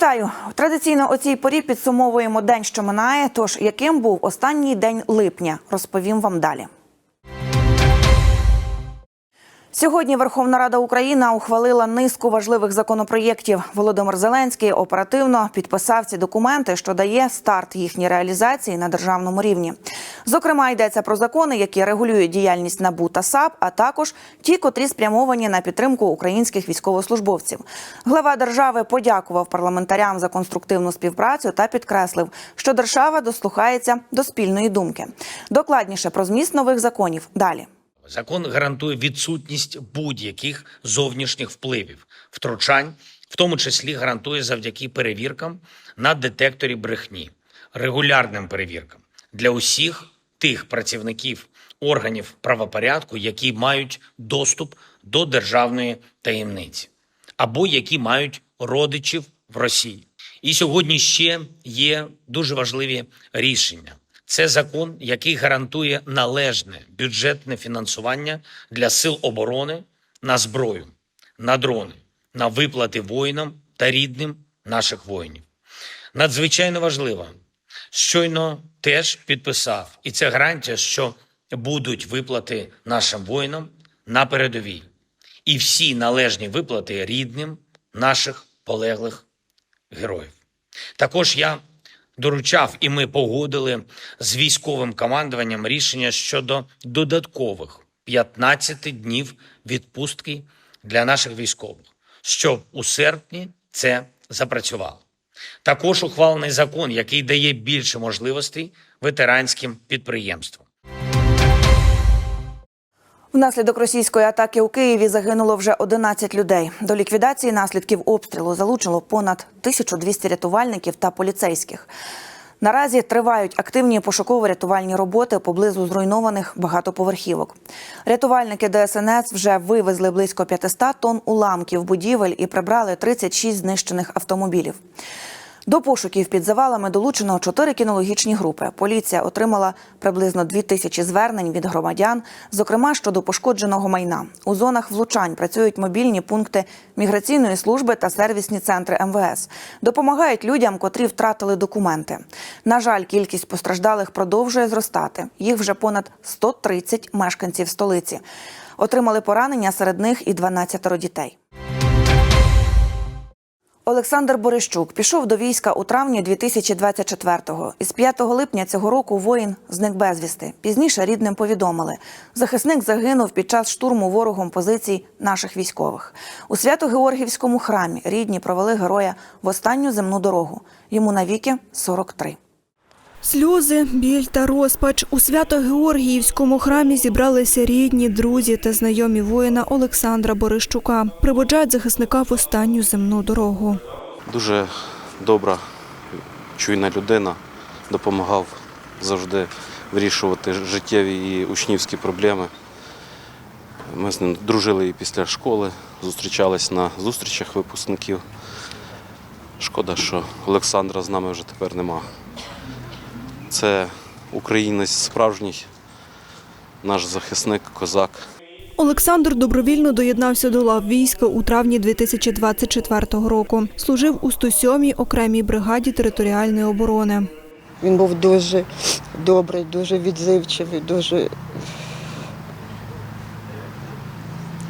Вітаю! Традиційно о цій порі підсумовуємо день, що минає. Тож яким був останній день липня, розповім вам далі. Сьогодні Верховна Рада України ухвалила низку важливих законопроєктів. Володимир Зеленський оперативно підписав ці документи, що дає старт їхній реалізації на державному рівні. Зокрема, йдеться про закони, які регулюють діяльність НАБУ та САП, а також ті, котрі спрямовані на підтримку українських військовослужбовців. Глава держави подякував парламентарям за конструктивну співпрацю та підкреслив, що держава дослухається до спільної думки. Докладніше про зміст нових законів далі. Закон гарантує відсутність будь-яких зовнішніх впливів, втручань, в тому числі гарантує завдяки перевіркам на детекторі брехні, регулярним перевіркам для усіх тих працівників органів правопорядку, які мають доступ до державної таємниці, або які мають родичів в Росії. І сьогодні ще є дуже важливі рішення. Це закон, який гарантує належне бюджетне фінансування для сил оборони на зброю, на дрони, на виплати воїнам та рідним наших воїнів. Надзвичайно важливо, щойно теж підписав, і це гарантія, що будуть виплати нашим воїнам на передовій, і всі належні виплати рідним наших полеглих героїв. Також я доручав, і ми погодили з військовим командуванням рішення щодо додаткових 15 днів відпустки для наших військових, щоб у серпні це запрацювало. Також ухвалений закон, який дає більше можливостей ветеранським підприємствам. Внаслідок російської атаки у Києві загинуло вже 11 людей. До ліквідації наслідків обстрілу залучило понад 1200 рятувальників та поліцейських. Наразі тривають активні пошуково-рятувальні роботи поблизу зруйнованих багатоповерхівок. Рятувальники ДСНС вже вивезли близько 500 тонн уламків будівель і прибрали 36 знищених автомобілів. До пошуків під завалами долучено чотири кінологічні групи. Поліція отримала приблизно дві тисячі звернень від громадян, зокрема щодо пошкодженого майна. У зонах влучань працюють мобільні пункти міграційної служби та сервісні центри МВС. Допомагають людям, котрі втратили документи. На жаль, кількість постраждалих продовжує зростати. Їх вже понад 130 мешканців столиці. Отримали поранення серед них і 12 дітей. Олександр Борищук пішов до війська у травні 2024-го. Із 5 липня цього року воїн зник безвісти. Пізніше рідним повідомили. Захисник загинув під час штурму ворогом позицій наших військових. У Свято-Георгівському храмі рідні провели героя в останню земну дорогу. Йому навіки 43. Сльози, біль та розпач у Свято-Георгіївському храмі зібралися рідні, друзі та знайомі воїна Олександра Борищука. Приводжають захисника в останню земну дорогу. Дуже добра, чуйна людина, допомагав завжди вирішувати життєві і учнівські проблеми. Ми з ним дружили і після школи, зустрічались на зустрічах випускників. Шкода, що Олександра з нами вже тепер нема. Це українець справжній, наш захисник, козак. Олександр добровільно доєднався до лав війська у травні 2024 року. Служив у 107-й окремій бригаді територіальної оборони. Він був дуже добрий, дуже відзивчивий, дуже.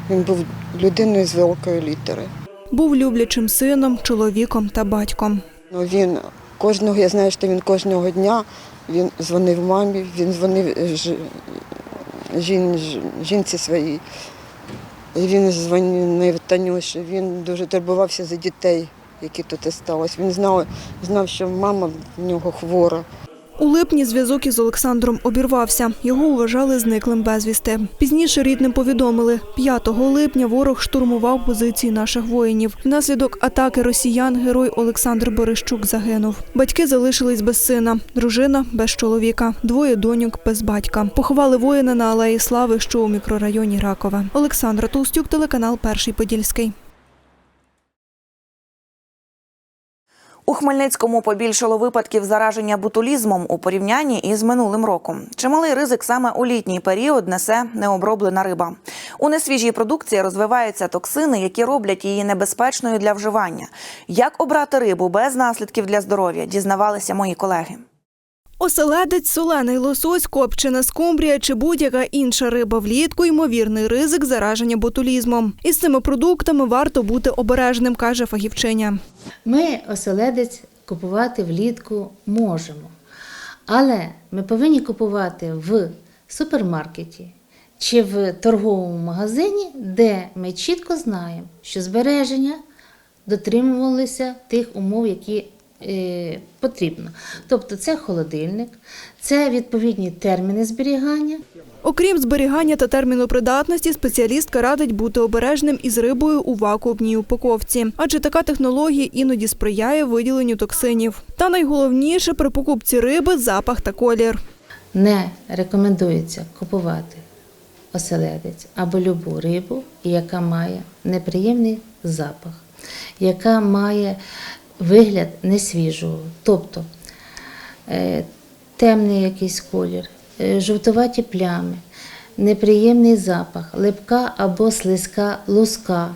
Він був людиною з великої літери. Був люблячим сином, чоловіком та батьком. Ну, він кожного, я знаю, що він кожного дня він дзвонив мамі, він дзвонив ж- жін, жінці своїй. Він дзвонив Танюші, він дуже турбувався за дітей, які тут сталося. Він знав, знав, що мама в нього хвора. У липні зв'язок із Олександром обірвався. Його вважали зниклим безвісти. Пізніше рідним повідомили, 5 липня ворог штурмував позиції наших воїнів. Внаслідок атаки росіян герой Олександр Борищук загинув. Батьки залишились без сина, дружина без чоловіка, двоє доньок без батька. Поховали воїна на алеї Слави, що у мікрорайоні Ракове. Олександра Толстюк, телеканал Перший Подільський. У Хмельницькому побільшало випадків зараження бутулізмом у порівнянні із минулим роком. Чималий ризик саме у літній період несе необроблена риба. У несвіжій продукції розвиваються токсини, які роблять її небезпечною для вживання. Як обрати рибу без наслідків для здоров'я, дізнавалися мої колеги. Оселедець, солений лосось, копчена скумбрія чи будь-яка інша риба влітку – ймовірний ризик зараження ботулізмом. Із цими продуктами варто бути обережним, каже фахівчиня. Ми оселедець купувати влітку можемо, але ми повинні купувати в супермаркеті чи в торговому магазині, де ми чітко знаємо, що збереження дотримувалися тих умов, які потрібно. Тобто це холодильник, це відповідні терміни зберігання. Окрім зберігання та терміну придатності, спеціалістка радить бути обережним із рибою у вакуумній упаковці, адже така технологія іноді сприяє виділенню токсинів. Та найголовніше при покупці риби запах та колір. не рекомендується купувати оселедець або любу рибу, яка має неприємний запах, яка має вигляд несвіжого, тобто е, темний якийсь колір, е, жовтуваті плями, неприємний запах, липка або слизька луска.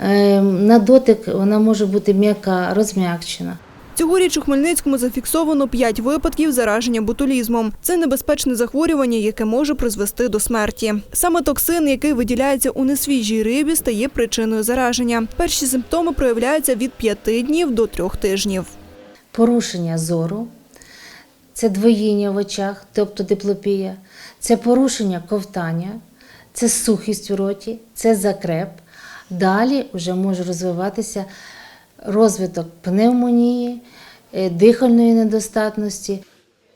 Е, на дотик вона може бути м'яка, розм'якчена. Цьогоріч у Хмельницькому зафіксовано 5 випадків зараження ботулізмом. Це небезпечне захворювання, яке може призвести до смерті. Саме токсин, який виділяється у несвіжій рибі, стає причиною зараження. Перші симптоми проявляються від 5 днів до 3 тижнів. порушення зору, це двоїння в очах, тобто диплопія, це порушення ковтання, це сухість у роті, це закреп. Далі вже може розвиватися розвиток пневмонії, е, дихальної недостатності.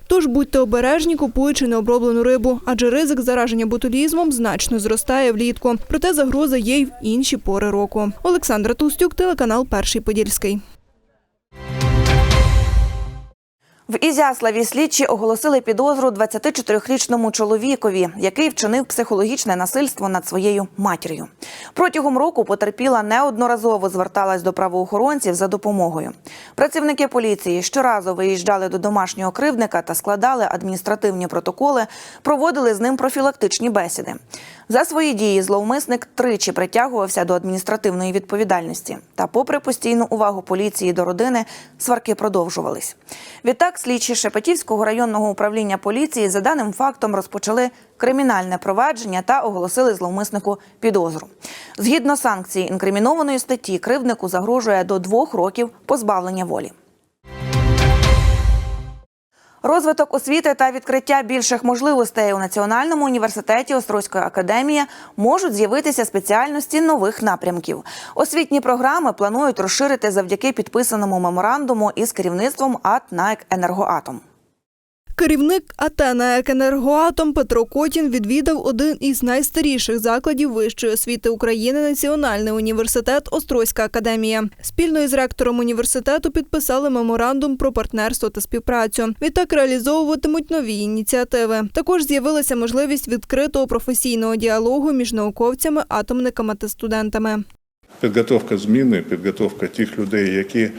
Тож будьте обережні, купуючи необроблену рибу, адже ризик зараження ботулізмом значно зростає влітку. Проте загроза є й в інші пори року. Олександра Тустюк, телеканал Перший Подільський. В Ізяславі слідчі оголосили підозру 24-річному чоловікові, який вчинив психологічне насильство над своєю матір'ю. Протягом року потерпіла неодноразово зверталась до правоохоронців за допомогою. Працівники поліції щоразу виїжджали до домашнього кривдника та складали адміністративні протоколи, проводили з ним профілактичні бесіди. За свої дії зловмисник тричі притягувався до адміністративної відповідальності. Та, попри постійну увагу поліції до родини, сварки продовжувались. Відтак, слідчі Шепетівського районного управління поліції за даним фактом розпочали кримінальне провадження та оголосили зловмиснику підозру. Згідно санкцій інкримінованої статті, кривднику загрожує до двох років позбавлення волі. Розвиток освіти та відкриття більших можливостей у Національному університеті Острозької академії можуть з'явитися спеціальності нових напрямків. Освітні програми планують розширити завдяки підписаному меморандуму із керівництвом АТ «НАЕК Енергоатом». Керівник АТ «НАЕК Енергоатом Петро Котін відвідав один із найстаріших закладів вищої освіти України Національний університет Острозька академія. Спільно із ректором університету підписали меморандум про партнерство та співпрацю. Відтак реалізовуватимуть нові ініціативи. Також з'явилася можливість відкритого професійного діалогу між науковцями, атомниками та студентами. Підготовка зміни, підготовка тих людей, які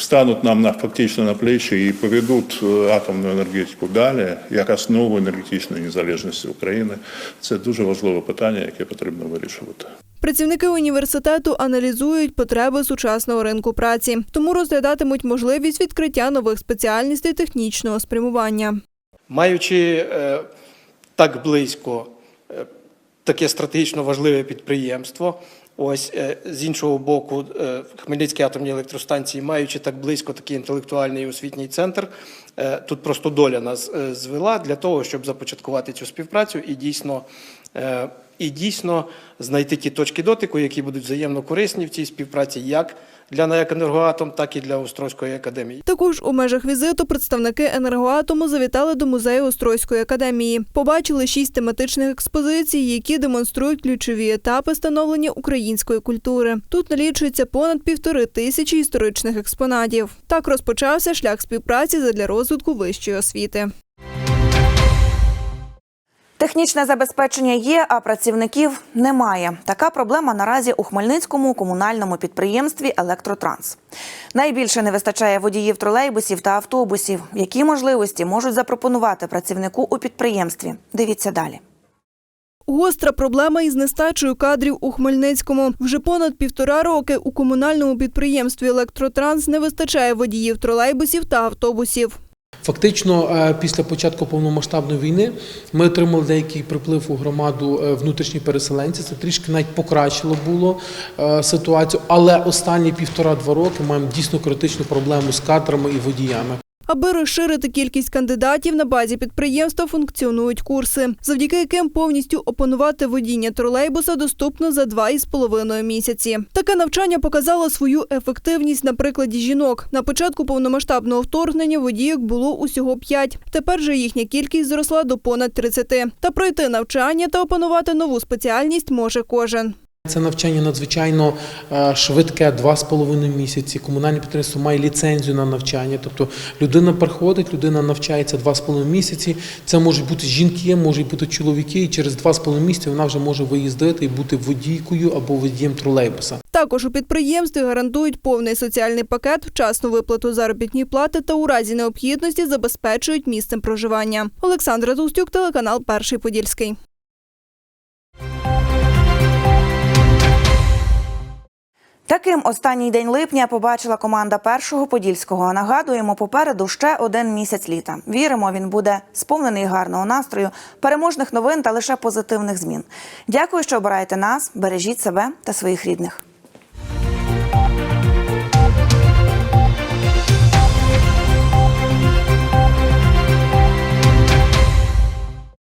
встануть нам на фактично на плечі і поведуть е, атомну енергетику далі, як основу енергетичної незалежності України. Це дуже важливе питання, яке потрібно вирішувати. Працівники університету аналізують потреби сучасного ринку праці, тому розглядатимуть можливість відкриття нових спеціальностей технічного спрямування. Маючи е, так близько е, таке стратегічно важливе підприємство, ось е, з іншого боку, е, Хмельницькі атомні електростанції, маючи так близько такий інтелектуальний освітній центр, е, тут просто доля нас звела для того, щоб започаткувати цю співпрацю і дійсно. І дійсно знайти ті точки дотику, які будуть взаємно корисні в цій співпраці, як для НАЕК «Енергоатом», так і для Острозької академії. Також у межах візиту представники енергоатому завітали до музею Острозької академії. Побачили шість тематичних експозицій, які демонструють ключові етапи становлення української культури. Тут налічується понад півтори тисячі історичних експонатів. Так розпочався шлях співпраці задля розвитку вищої освіти. Технічне забезпечення є, а працівників немає. Така проблема наразі у Хмельницькому комунальному підприємстві Електротранс. Найбільше не вистачає водіїв тролейбусів та автобусів. Які можливості можуть запропонувати працівнику у підприємстві? Дивіться далі. Гостра проблема із нестачею кадрів у Хмельницькому. Вже понад півтора роки у комунальному підприємстві Електротранс не вистачає водіїв тролейбусів та автобусів. Фактично, е, після початку повномасштабної війни ми отримали деякий приплив у громаду е, внутрішніх переселенців. Це трішки навіть покращило було е, ситуацію, але останні півтора-два роки маємо дійсно критичну проблему з кадрами і водіями. Аби розширити кількість кандидатів на базі підприємства функціонують курси, завдяки яким повністю опанувати водіння тролейбуса доступно за два із половиною місяці. Таке навчання показало свою ефективність на прикладі жінок. На початку повномасштабного вторгнення водійок було усього п'ять. Тепер же їхня кількість зросла до понад 30. Та пройти навчання та опанувати нову спеціальність може кожен. Це навчання надзвичайно е, швидке, два з половиною місяці. Комунальне підприємство має ліцензію на навчання. Тобто людина приходить, людина навчається два з половиною місяці. Це можуть бути жінки, можуть бути чоловіки, і через два з половиною місяці вона вже може виїздити і бути водійкою або водієм тролейбуса. Також у підприємстві гарантують повний соціальний пакет, вчасну виплату заробітної плати та у разі необхідності забезпечують місцем проживання. Олександра Тустюк, телеканал Перший Подільський. Таким останній день липня побачила команда першого подільського. Нагадуємо, попереду ще один місяць літа. Віримо, він буде сповнений гарного настрою, переможних новин та лише позитивних змін. Дякую, що обираєте нас. Бережіть себе та своїх рідних.